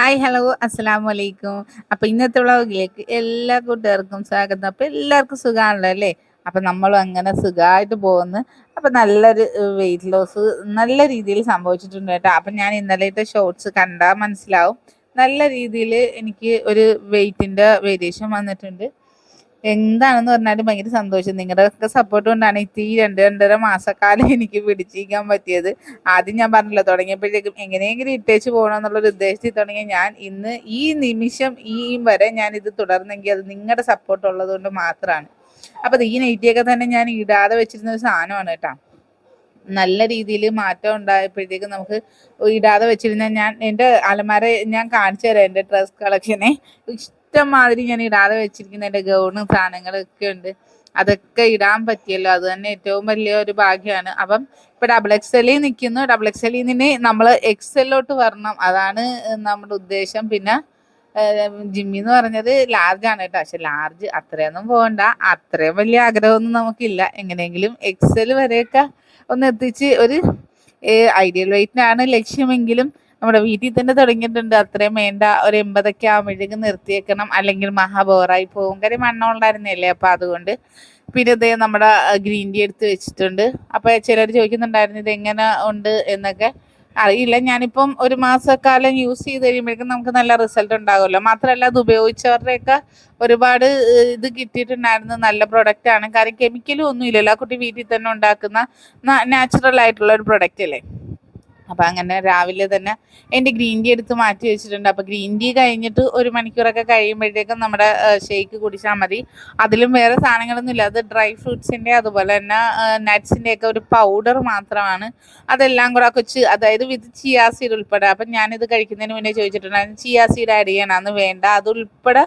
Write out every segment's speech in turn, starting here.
Hi hello അസ്സലാമു വലൈക്കും അപ്പൊ ഇന്നത്തെ വ്ളോഗിലേക്ക് എല്ലാ കൂട്ടുകാർക്കും സ്വാഗതം. അപ്പൊ എല്ലാവർക്കും സുഖമാണല്ലോ അല്ലേ? അപ്പൊ നമ്മളും അങ്ങനെ സുഖമായിട്ട് പോകുന്നു. അപ്പൊ നല്ലൊരു വെയിറ്റ് ലോസ് നല്ല രീതിയിൽ സംഭവിച്ചിട്ടുണ്ട് കേട്ടോ. അപ്പൊ ഞാൻ ഇന്നലത്തെ ഷോർട്സ് കണ്ടാൽ മനസ്സിലാവും. നല്ല രീതിയിൽ എനിക്ക് ഒരു വെയിറ്റിന്റെ വേരിയേഷൻ വന്നിട്ടുണ്ട്. എന്താണെന്ന് പറഞ്ഞാലും ഭയങ്കര സന്തോഷം. നിങ്ങളുടെ ഒക്കെ സപ്പോർട്ട് കൊണ്ടാണ് ഈ രണ്ട് രണ്ടര മാസക്കാലം എനിക്ക് പിടിച്ചിരിക്കാൻ പറ്റിയത്. ആദ്യം ഞാൻ പറഞ്ഞില്ല തുടങ്ങിയപ്പോഴേക്കും എങ്ങനെയെങ്കിലും ഇട്ടേച്ച് പോകണം എന്നുള്ളൊരു ഉദ്ദേശത്തിൽ തുടങ്ങിയ ഞാൻ ഇന്ന് ഈ നിമിഷം ഈ വരെ ഞാൻ ഇത് തുടർന്നെങ്കിൽ അത് നിങ്ങളുടെ സപ്പോർട്ട് ഉള്ളത് കൊണ്ട് മാത്രമാണ് അപ്പൊ ഈ നൈറ്റിയൊക്കെ തന്നെ ഞാൻ ഇടാതെ വെച്ചിരുന്ന ഒരു സാധനമാണ് കേട്ടോ. നല്ല രീതിയിൽ മാറ്റം ഉണ്ടായപ്പോഴത്തേക്കും നമുക്ക് ഇടാതെ വെച്ചിരുന്ന ഞാൻ എന്റെ അലമാര ഞാൻ കാണിച്ചു തരാം എന്റെ ഡ്രസ് കളക്ഷനെ ഇഷ്ടംമാതിരി ഞാൻ ഇടാതെ വെച്ചിരിക്കുന്ന എന്റെ ഗൗണും സാധനങ്ങളൊക്കെ ഉണ്ട്. അതൊക്കെ ഇടാൻ പറ്റിയല്ലോ. അത് തന്നെ ഏറ്റവും വലിയ ഒരു ഭാഗ്യമാണ്. അപ്പം ഇപ്പൊ ഡബിൾ എക്സലിൽ നിൽക്കുന്നു. ഡബിൾ എക്സലിൽ നിന്ന് നമ്മൾ എക്സലിലോട്ട് വരണം. അതാണ് നമ്മുടെ ഉദ്ദേശം. പിന്നെ ജിമ്മി എന്ന് പറഞ്ഞത് ലാർജ് ആണ് കേട്ടോ. പക്ഷെ ലാർജ് അത്രയൊന്നും പോകണ്ട. അത്രയും വലിയ ആഗ്രഹമൊന്നും നമുക്കില്ല. എങ്ങനെയെങ്കിലും എക്സൽ വരെയൊക്കെ ഒന്ന് എത്തിച്ച് ഒരു ഐഡിയൽ വെയിറ്റിനാണ് ലക്ഷ്യമെങ്കിലും നമ്മുടെ വീട്ടിൽ തന്നെ തുടങ്ങിയിട്ടുണ്ട്. അത്രയും വേണ്ട ഒരു എൺപതൊക്കെ ആകുമ്പോഴേക്കും നിർത്തിയേക്കണം. അല്ലെങ്കിൽ മഹാബോറായി പോകും. കാര്യം മണ്ണുണ്ടായിരുന്നില്ലേ അപ്പൊ അതുകൊണ്ട് പിന്നെ ഇതേ നമ്മുടെ ഗ്രീൻ ടീ എടുത്ത് വെച്ചിട്ടുണ്ട്. അപ്പൊ ചിലർ ചോദിക്കുന്നുണ്ടായിരുന്നു ഇത് എങ്ങനെ ഉണ്ട്? എന്നൊക്കെ. അറിയില്ല. ഞാനിപ്പം ഒരു മാസക്കാലം യൂസ് ചെയ്ത് കഴിയുമ്പോഴേക്കും നമുക്ക് നല്ല റിസൾട്ട് ഉണ്ടാകുമല്ലോ മാത്രമല്ല അത് ഉപയോഗിച്ചവരുടെയൊക്കെ ഒരുപാട് ഇത് കിട്ടിയിട്ടുണ്ടായിരുന്നു. നല്ല പ്രൊഡക്റ്റ് ആണ്. കാര്യം കെമിക്കലും ഒന്നും ഇല്ലല്ലോ. ആ കുട്ടി വീട്ടിൽ തന്നെ ഉണ്ടാക്കുന്ന നാച്ചുറൽ ആയിട്ടുള്ള ഒരു പ്രൊഡക്റ്റ് അല്ലേ? അപ്പം അങ്ങനെ രാവിലെ തന്നെ എന്റെ ഗ്രീൻ ടീ എടുത്ത് മാറ്റി വെച്ചിട്ടുണ്ട്. അപ്പോൾ ഗ്രീൻ ടീ കഴിഞ്ഞിട്ട് ഒരു മണിക്കൂറൊക്കെ കഴിയുമ്പോഴത്തേക്കും നമ്മുടെ ഷേക്ക് കുടിച്ചാൽ മതി. അതിലും വേറെ സാധനങ്ങളൊന്നും ഇല്ല. അത് ഡ്രൈ ഫ്രൂട്ട്സിന്റെ അതുപോലെ തന്നെ നട്ട്സിന്റെ ഒക്കെ ഒരു പൗഡർ മാത്രമാണ്. അതെല്ലാം കൂടെ കൊച്ച് അതായത് വിത്ത് ചിയാ സീഡ് ഉൾപ്പെടെ. അപ്പം ഞാനിത് കഴിക്കുന്നതിന് മുന്നേ ചോദിച്ചിട്ടുണ്ടായിരുന്നു ചിയാ സീഡ് ആഡ് ചെയ്യണമെന്ന് വേണ്ട. അത് ഉൾപ്പെടെ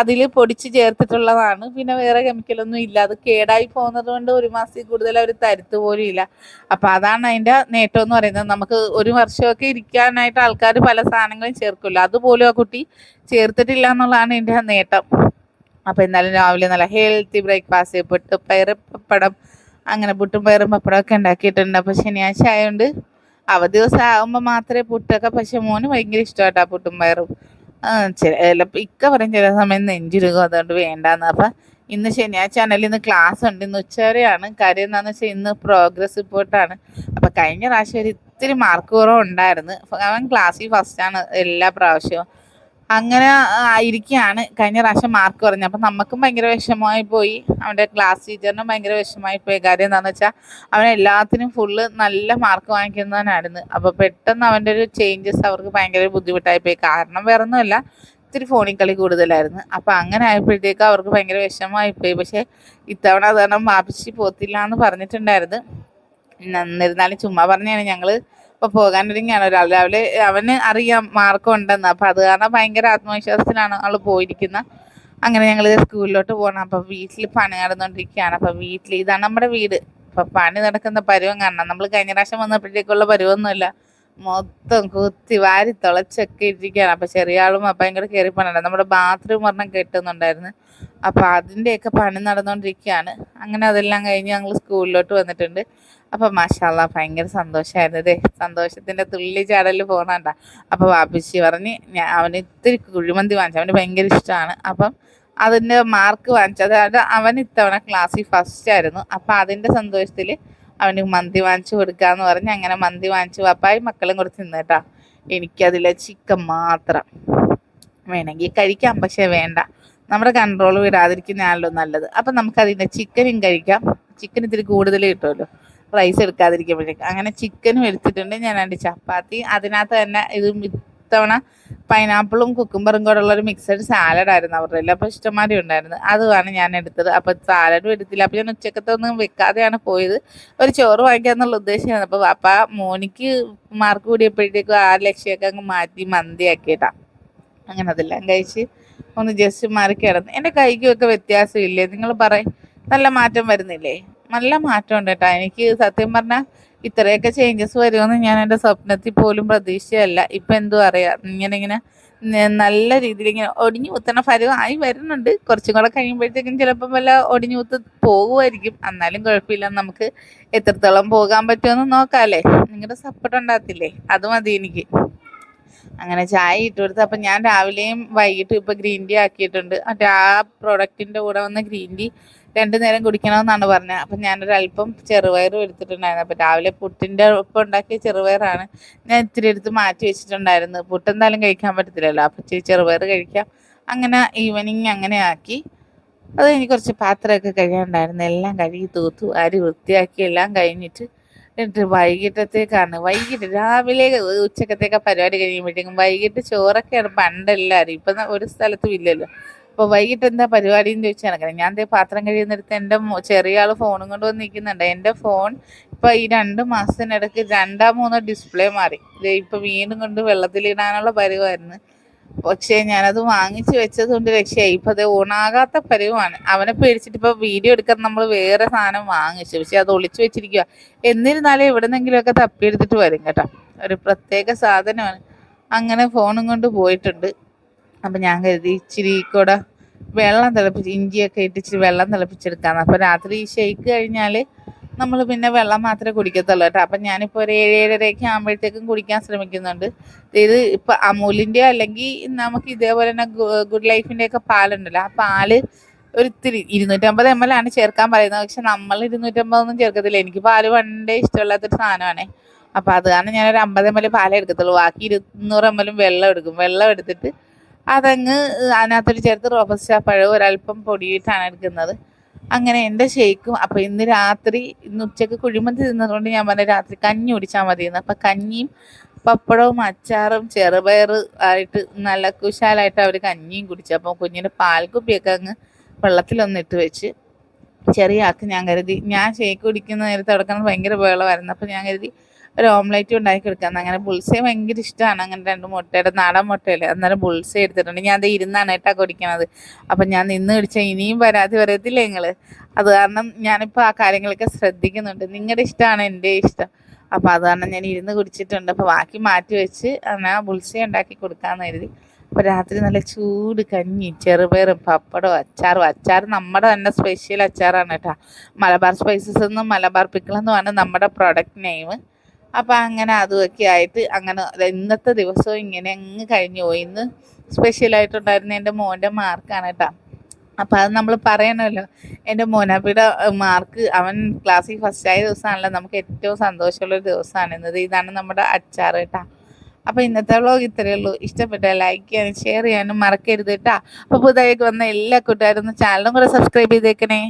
അതിൽ പൊടിച്ച് ചേർത്തിട്ടുള്ളതാണ്. പിന്നെ വേറെ കെമിക്കലൊന്നും ഇല്ല. അത് കേടായി പോകുന്നത് കൊണ്ട് ഒരു മാസത്തിൽ കൂടുതൽ അവർ തരുത്ത് പോലും ഇല്ല. അപ്പം അതാണ് അതിന്റെ നേട്ടം എന്ന് പറയുന്നത്. നമുക്ക് ഒരു വർഷമൊക്കെ ഇരിക്കാനായിട്ട് ആൾക്കാർ പല സാധനങ്ങളും ചേർക്കില്ല. അതുപോലും ആ കുട്ടി ചേർത്തിട്ടില്ല എന്നുള്ളതാണ് എന്റെ നേട്ടം. അപ്പം എന്നാലും രാവിലെ നല്ല ഹെൽത്തി ബ്രേക്ക്ഫാസ്റ്റ് പുട്ട് പയറ് പപ്പടം അങ്ങനെ പുട്ടും പയറും പപ്പടം ഒക്കെ ഉണ്ടാക്കിയിട്ടുണ്ട്. അപ്പം ശനിയാഴ്ച ആയതുകൊണ്ട് അവധി ദിവസം ആകുമ്പോൾ മാത്രമേ പുട്ടൊക്കെ പക്ഷെ മോന് ഭയങ്കര ഇഷ്ടമായിട്ടാ പുട്ടും പയറും. ചില ഇക്ക പറയും ചില സമയം നെഞ്ചിരുകും അതുകൊണ്ട് വേണ്ടാന്ന്. അപ്പം ഇന്ന് ശനിയാഴ്ച ആണെങ്കിൽ ഇന്ന് ക്ലാസ് ഉണ്ട്. ഇന്ന് ഉച്ചവരെയാണ്. കാര്യം എന്താണെന്ന് വെച്ചാൽ ഇന്ന് പ്രോഗ്രസ് റിപ്പോർട്ടാണ് അപ്പം കഴിഞ്ഞ പ്രാവശ്യം ഒരു ഇത്തിരി മാർക്ക് കുറവുണ്ടായിരുന്നു. അവൻ ക്ലാസ്സിൽ ഫസ്റ്റാണ് എല്ലാ പ്രാവശ്യവും. അങ്ങനെ ആയിരിക്കുകയാണ് കഴിഞ്ഞ പ്രാവശ്യം മാർക്ക് കുറഞ്ഞത് അപ്പം നമുക്കും ഭയങ്കര വിഷമമായി പോയി. അവന്റെ ക്ലാസ് ടീച്ചറിനും ഭയങ്കര വിഷമമായി പോയി. കാര്യം എന്താണെന്ന് വെച്ചാൽ അവൻ എല്ലാത്തിനും ഫുള്ള് നല്ല മാർക്ക് വാങ്ങിക്കുന്നവനായിരുന്നു. അപ്പോൾ പെട്ടെന്ന് അവന്റെ ഒരു ചേഞ്ചസ് അവർക്ക് ഭയങ്കര ബുദ്ധിമുട്ടായി പോയി. കാരണം വേറെ ഒന്നുമല്ല ഇത്തിരി ഫോണിൽ കളി കൂടുതലായിരുന്നു. അപ്പം അങ്ങനെ ആയപ്പോഴത്തേക്ക് അവർക്ക് ഭയങ്കര വിഷമമായി പോയി. പക്ഷേ ഇത്തവണ അതുകാരണം മാപ്പിച്ച് പോത്തില്ല എന്ന് പറഞ്ഞിട്ടുണ്ടായിരുന്നു. എന്നിരുന്നാലും ചുമ്മാ പറഞ്ഞാണ് ഞങ്ങൾ ഇപ്പൊ പോകാനൊരുങ്ങിയാണ് ഒരാൾ രാവിലെ അവന് അറിയാം മാർക്കം ഉണ്ടെന്ന്. അപ്പൊ അത് കാരണം ഭയങ്കര ആത്മവിശ്വാസത്തിലാണ് ആൾ പോയിരിക്കുന്നത് അങ്ങനെ ഞങ്ങൾ സ്കൂളിലോട്ട് പോകണം അപ്പൊ വീട്ടിൽ പണി നടന്നുകൊണ്ടിരിക്കുകയാണ് അപ്പൊ വീട്ടിൽ ഇതാണ് നമ്മുടെ വീട്. അപ്പൊ പണി നടക്കുന്ന പരുവം കാണണം നമ്മൾ കഴിഞ്ഞ പ്രാവശ്യം വന്നപ്പോഴത്തേക്കുള്ള പരുവൊന്നുമില്ല. മൊത്തം കുത്തി വാരി തുളച്ചൊക്കെ ഇരിക്കുകയാണ്. അപ്പൊ ചെറിയ ആളും ഭയങ്കര കൂടെ കയറി പണിയുണ്ട് നമ്മുടെ ബാത്റൂം ഒരെണ്ണം കെട്ടുന്നുണ്ടായിരുന്നു. അപ്പൊ അതിന്റെയൊക്കെ പണി നടന്നുകൊണ്ടിരിക്കുകയാണ് അങ്ങനെ അതെല്ലാം കഴിഞ്ഞ് ഞങ്ങൾ സ്കൂളിലോട്ട് വന്നിട്ടുണ്ട്. അപ്പൊ മഷാല ഭയങ്കര സന്തോഷമായിരുന്നു അതെ സന്തോഷത്തിന്റെ തുള്ളി ചാടലിൽ പോകണണ്ട അപ്പൊ വാപ്പിച്ചി പറഞ്ഞ് ഞാൻ അവന് ഇത്തിരി കുഴിമന്തി വാങ്ങിച്ചു. അവന് ഭയങ്കര ഇഷ്ടമാണ് അപ്പം അതിന്റെ മാർക്ക് വാങ്ങിച്ചത് അതായത് അവൻ ഇത്തവണ ക്ലാസ്സിൽ ഫസ്റ്റ് ആയിരുന്നു. അപ്പൊ അതിന്റെ സന്തോഷത്തിൽ അവന് മന്തി വാങ്ങിച്ചു കൊടുക്കാന്ന് പറഞ്ഞ് അങ്ങനെ മന്തി വാങ്ങിച്ചു. പപ്പായി മക്കളും കൂടെ തിന്നേട്ടാ എനിക്കതിലെ ചിക്കൻ മാത്രം വേണമെങ്കിൽ കഴിക്കാം പക്ഷെ വേണ്ട. നമ്മുടെ കൺട്രോൾ വിടാതിരിക്കുന്നതാണല്ലോ നല്ലത്. അപ്പം നമുക്കതിന്റെ ചിക്കനും കഴിക്കാം. ചിക്കൻ ഇത്തിരി കൂടുതൽ കിട്ടുമല്ലോ. റൈസ് എടുക്കാതിരിക്കുമ്പോഴേക്കും. അങ്ങനെ ചിക്കനും എടുത്തിട്ടുണ്ട്. ഞാൻ രണ്ട് ചപ്പാത്തി. അതിനകത്ത് തന്നെ ഇത് ഇത്തവണ പൈനാപ്പിളും കുക്കുംബറും കൂടെ ഉള്ള ഒരു മിക്സഡ് സാലഡ് ആയിരുന്നു അവരുടെ അപ്പോൾ ഇഷ്ടമാതിരി ഉണ്ടായിരുന്നു. അതുമാണ് ഞാൻ എടുത്തത്. അപ്പോൾ സാലഡും എടുത്തില്ല. അപ്പോൾ ഞാൻ ഉച്ചക്കത്തെ ഒന്നും വെക്കാതെയാണ് പോയത്. ഒരു ചോറ് വാങ്ങിക്കാന്നുള്ള ഉദ്ദേശമായിരുന്നു അപ്പോൾ അപ്പ മോനിക്ക് മാർക്ക് കൂടിയപ്പോഴത്തേക്കും ആ ലക്ഷ്യമൊക്കെ അങ്ങ് മാറ്റി മന്തി ആക്കിയിട്ടാ അങ്ങനെ അതെല്ലാം കഴിച്ച് ഒന്ന് ജസ്റ്റ് മാറി കിടന്നു. എന്റെ കൈക്കുമൊക്കെ വ്യത്യാസമില്ലേ? നിങ്ങൾ പറയും. നല്ല മാറ്റം വരുന്നില്ലേ? നല്ല മാറ്റം ഉണ്ട് കേട്ടോ. എനിക്ക് സത്യം പറഞ്ഞാൽ ഇത്രയൊക്കെ ചേഞ്ചസ് വരുമെന്ന് ഞാൻ എന്റെ സ്വപ്നത്തിൽ പോലും പ്രതീക്ഷയല്ല ഇപ്പം എന്തോ അറിയാം? ഇങ്ങനെ ഇങ്ങനെ നല്ല രീതിയിൽ ഇങ്ങനെ ഒടിഞ്ഞു കുത്തണ ഫലമായി വരുന്നുണ്ട്. കുറച്ചും കൂടെ കഴിയുമ്പോഴത്തേക്കും ചിലപ്പം വല്ല ഒടിഞ്ഞു കുത്ത് പോകുമായിരിക്കും. എന്നാലും കുഴപ്പമില്ല. നമുക്ക് എത്രത്തോളം പോകാൻ പറ്റുമെന്ന് നോക്കാമല്ലേ നിങ്ങളുടെ സപ്പോർട്ട് ഉണ്ടാകത്തില്ലേ? അത് മതി എനിക്ക്. അങ്ങനെ ചായ ഇട്ട് കൊടുത്ത് അപ്പം ഞാൻ രാവിലെയും വൈകിട്ടും ഇപ്പം ഗ്രീൻ ടീ ആക്കിയിട്ടുണ്ട്. മറ്റേ ആ പ്രൊഡക്റ്റിന്റെ കൂടെ വന്ന ഗ്രീൻ ടീ രണ്ടു നേരം കുടിക്കണമെന്നാണ് പറഞ്ഞത്. അപ്പം ഞാനൊരു അല്പം ചെറുപയറും എടുത്തിട്ടുണ്ടായിരുന്നു. അപ്പം രാവിലെ പുട്ടിന്റെ ഒപ്പം ഉണ്ടാക്കിയ ചെറുപയറാണ് ഞാൻ ഇത്തിരി എടുത്ത് മാറ്റി വെച്ചിട്ടുണ്ടായിരുന്നു പുട്ട് എന്തായാലും കഴിക്കാൻ പറ്റത്തില്ലല്ലോ. അപ്പം ഇച്ചിരി ചെറുപയർ കഴിക്കാം. അങ്ങനെ ഈവനിങ് അങ്ങനെ ആക്കി. അത് എനിക്ക് കുറച്ച് പാത്രമൊക്കെ കഴിയാണ്ടായിരുന്നു എല്ലാം കഴുകി തൂത്തു അരി വൃത്തിയാക്കി എല്ലാം കഴിഞ്ഞിട്ട് എന്നിട്ട് വൈകിട്ടത്തേക്കാണ്. വൈകിട്ട് രാവിലെ ഉച്ചക്കത്തേക്ക് പരിപാടി കഴിയുമ്പോഴത്തേക്കും വൈകിട്ട് ചോറൊക്കെയാണ് പണ്ടെല്ലാവരും ഇപ്പം ഒരു സ്ഥലത്തും ഇല്ലല്ലോ. അപ്പോൾ വൈകിട്ട് എന്താ പരിപാടി എന്ന് ചോദിച്ചാൽ നടക്കണം. ഞാൻ പാത്രം കഴിയുന്നിടത്ത് എന്റെ ചെറിയ ആൾ ഫോണും കൊണ്ട് വന്ന് നിൽക്കുന്നുണ്ട്. എന്റെ ഫോൺ ഇപ്പോൾ ഈ രണ്ട് മാസത്തിനിടയ്ക്ക് രണ്ടാം മൂന്നോ ഡിസ്പ്ലേ മാറി. ദേ ഇപ്പോൾ വീണ്ടും കൊണ്ട് വെള്ളത്തിലിടാനുള്ള പരിവായിരുന്നു. പക്ഷേ ഞാനത് വാങ്ങിച്ചു വെച്ചത് കൊണ്ട് രക്ഷയായി. ഇപ്പം അത് ഓണാകാത്ത പരിവാണ്. അവനെ പേടിച്ചിട്ട് ഇപ്പോൾ വീഡിയോ എടുക്കാൻ നമ്മൾ വേറെ സാധനം വാങ്ങിച്ചു. പക്ഷേ അത് ഒളിച്ചു വെച്ചിരിക്കുക എന്നിരുന്നാലും എവിടെന്നെങ്കിലുമൊക്കെ തപ്പിയെടുത്തിട്ട് വരും കേട്ടോ. ഒരു പ്രത്യേക സാധനമാണ്. അങ്ങനെ ഫോണും കൊണ്ട് പോയിട്ടുണ്ട്. അപ്പം ഞാൻ കരുതി ഇച്ചിരി കൂടെ വെള്ളം തിളപ്പിച്ച് ഇഞ്ചിയൊക്കെ ഇട്ട് ഇച്ചിരി വെള്ളം തിളപ്പിച്ചെടുക്കാമെന്ന് അപ്പോൾ രാത്രി ഈ ഷെയ്ക്ക് കഴിഞ്ഞാൽ നമ്മൾ പിന്നെ വെള്ളം മാത്രമേ കുടിക്കത്തുള്ളൂ കേട്ടോ. അപ്പം ഞാനിപ്പോൾ ഒരു ഏഴ് ഏഴരയൊക്കെ ആകുമ്പോഴത്തേക്കും കുടിക്കാൻ ശ്രമിക്കുന്നുണ്ട്. ഇത് ഇപ്പം അമൂലിന്റെ അല്ലെങ്കിൽ നമുക്ക് ഇതേപോലെ തന്നെ ഗുഡ് ലൈഫിന്റെ ഒക്കെ പാലുണ്ടല്ലോ. ആ പാൽ ഒരു ഇത്തിരി ഇരുന്നൂറ്റമ്പത് എം എൽ ആണ് ചേർക്കാൻ പറയുന്നത്. പക്ഷെ നമ്മൾ ഇരുന്നൂറ്റമ്പതൊന്നും ചേർക്കത്തില്ല. എനിക്ക് പാൽ പണ്ടേ ഇഷ്ടമില്ലാത്തൊരു സാധനമാണ്. അപ്പം അത് കാരണം ഞാനൊരു അമ്പത് എം എൽ പാലേ എടുക്കത്തുള്ളൂ. ബാക്കി ഇരുന്നൂറ് എം എല്ലും വെള്ളം എടുക്കും. വെള്ളം എടുത്തിട്ട് അതങ്ങ് അതിനകത്തൊരു ചേർത്ത് റോബസ്റ്റ പഴവും ഒരല്പം പൊടിയിട്ടാണ് എടുക്കുന്നത്. അങ്ങനെ എന്റെ ഷേക്കും അപ്പോൾ ഇന്ന് രാത്രി ഇന്ന് ഉച്ചയ്ക്ക് കുഴിമന്തി തിന്നതുകൊണ്ട് ഞാൻ പറഞ്ഞ രാത്രി കഞ്ഞി കുടിച്ചാൽ മതിയെന്ന്. അപ്പം കഞ്ഞിയും പപ്പടവും അച്ചാറും ചെറുപയർ ആയിട്ട് നല്ല കുശാലായിട്ട് അവർ കഞ്ഞിയും കുടിച്ചു. അപ്പോൾ കുഞ്ഞിന്റെ പാൽക്കുപ്പിയൊക്കെ അങ്ങ് വെള്ളത്തിലൊന്നിട്ട് വെച്ച് ചെറിയ ആൾക്ക് ഞാൻ കരുതി. ഞാൻ ഷേക്ക് കുടിക്കുന്ന നേരത്തെ അവിടെ ഭയങ്കര ബഹളമായിരുന്നു. അപ്പോൾ ഞാൻ കരുതി ഒരു ഓംലെറ്റ് ഉണ്ടാക്കി കൊടുക്കാം അങ്ങനെ ബുൾസേ ഭയങ്കര ഇഷ്ടമാണ് അങ്ങനെ രണ്ട് മുട്ടയുടെ നാടൻ മുട്ടയല്ലേ അന്നേരം ബുൾസേ എടുത്തിട്ടുണ്ട്. ഞാൻ അത് ഇരുന്നാണ് ഏട്ടാ കുടിക്കണത്. അപ്പം ഞാൻ നിന്ന് കുടിച്ചാൽ ഇനിയും പരാതി വരത്തില്ല നിങ്ങൾ അത് കാരണം ഞാനിപ്പോൾ ആ കാര്യങ്ങളൊക്കെ ശ്രദ്ധിക്കുന്നുണ്ട്. നിങ്ങളുടെ ഇഷ്ടമാണ് എന്റെ ഇഷ്ടം. അപ്പോൾ അത് കാരണം ഞാൻ ഇരുന്ന് കുടിച്ചിട്ടുണ്ട്. അപ്പോൾ ബാക്കി മാറ്റി വെച്ച് അങ്ങനെ ബുൾസേ ഉണ്ടാക്കി കൊടുക്കാമെന്ന് കരുതി. അപ്പോൾ രാത്രി നല്ല ചൂട് കഞ്ഞി ചെറുപയറും പപ്പടവും അച്ചാറും. അച്ചാർ നമ്മുടെ തന്നെ സ്പെഷ്യൽ അച്ചാറാണ് കേട്ടോ. മലബാർ സ്പൈസസ് എന്നും മലബാർ പിക്കിളെന്നുമാണ് നമ്മുടെ പ്രൊഡക്റ്റ് നെയിം അപ്പം അങ്ങനെ അതുമൊക്കെ ആയിട്ട് അങ്ങനെ ഇന്നത്തെ ദിവസവും ഇങ്ങനെ അങ്ങ് കഴിഞ്ഞു പോയി. ഇന്ന് സ്പെഷ്യലായിട്ടുണ്ടായിരുന്ന എന്റെ മോന്റെ മാർക്കാണ് കേട്ടോ അപ്പം അത് നമ്മൾ പറയണമല്ലോ. എന്റെ മോനാപ്പിയുടെ മാർക്ക് അവൻ ക്ലാസ്സിൽ ഫസ്റ്റ് ആയ ദിവസമാണല്ലോ. നമുക്ക് ഏറ്റവും സന്തോഷമുള്ള ഒരു ദിവസമാണ് ഇന്നത്. ഇതാണ് നമ്മുടെ അച്ചാർ കേട്ടോ അപ്പോൾ ഇന്നത്തെ വ്ളോഗ് ഇത്രയേ ഉള്ളൂ. ഇഷ്ടപ്പെട്ട ലൈക്ക് ചെയ്യാനും ഷെയർ ചെയ്യാനും മറക്കരുത് കേട്ടോ അപ്പോൾ പുതുതായിട്ട് വന്ന എല്ലാ കൂട്ടുകാരും ചാനലും കൂടെ സബ്സ്ക്രൈബ് ചെയ്തേക്കണേ.